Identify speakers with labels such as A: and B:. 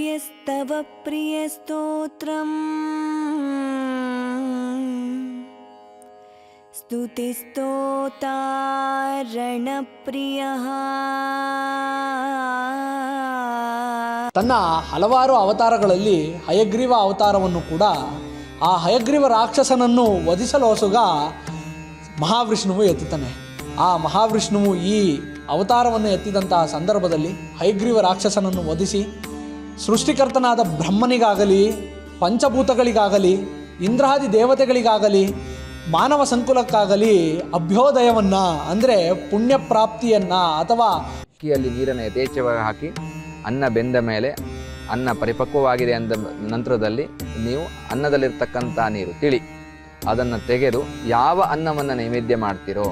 A: आचार्यस्तव प्रियस्तोत्रम् स्तुतिस्तोतारणप्रियः
B: ತನ್ನ ಹಲವಾರು ಅವತಾರಗಳಲ್ಲಿ ಹಯಗ್ರೀವ ಅವತಾರವನ್ನು ಕೂಡ ಆ ಹಯಗ್ರೀವ ರಾಕ್ಷಸನನ್ನು ವಧಿಸಲೋಸುಗ ಮಹಾವಿಷ್ಣುವು ಎತ್ತುತ್ತಾನೆ ಆ ಮಹಾವಿಷ್ಣುವು ಈ ಅವತಾರವನ್ನು ಎತ್ತಿದಂತಹ ಸಂದರ್ಭದಲ್ಲಿ ಹಯಗ್ರೀವ ರಾಕ್ಷಸನನ್ನು ವಧಿಸಿ ಸೃಷ್ಟಿಕರ್ತನಾದ ಬ್ರಹ್ಮನಿಗಾಗಲಿ ಪಂಚಭೂತಗಳಿಗಾಗಲಿ ಇಂದ್ರಾದಿ ದೇವತೆಗಳಿಗಾಗಲಿ ಮಾನವ ಸಂಕುಲಕ್ಕಾಗಲಿ ಅಭ್ಯೋದಯವನ್ನು ಅಂದರೆ ಪುಣ್ಯ ಪ್ರಾಪ್ತಿಯನ್ನ ಅಥವಾ
C: ಅಕ್ಕಿಯಲ್ಲಿ ನೀರನ್ನು ಯಥೇಚ್ಛವಾಗಿ ಹಾಕಿ ಅನ್ನ ಬೆಂದ ಮೇಲೆ ಅನ್ನ ಪರಿಪಕ್ವವಾಗಿದೆ ಅಂದ ನಂತರದಲ್ಲಿ ನೀವು ಅನ್ನದಲ್ಲಿರ್ತಕ್ಕಂಥ ನೀರು ತಿಳಿ. ಅದನ್ನು ತೆಗೆದು ಯಾವ ಅನ್ನವನ್ನು ನೈವೇದ್ಯ ಮಾಡ್ತೀರೋ.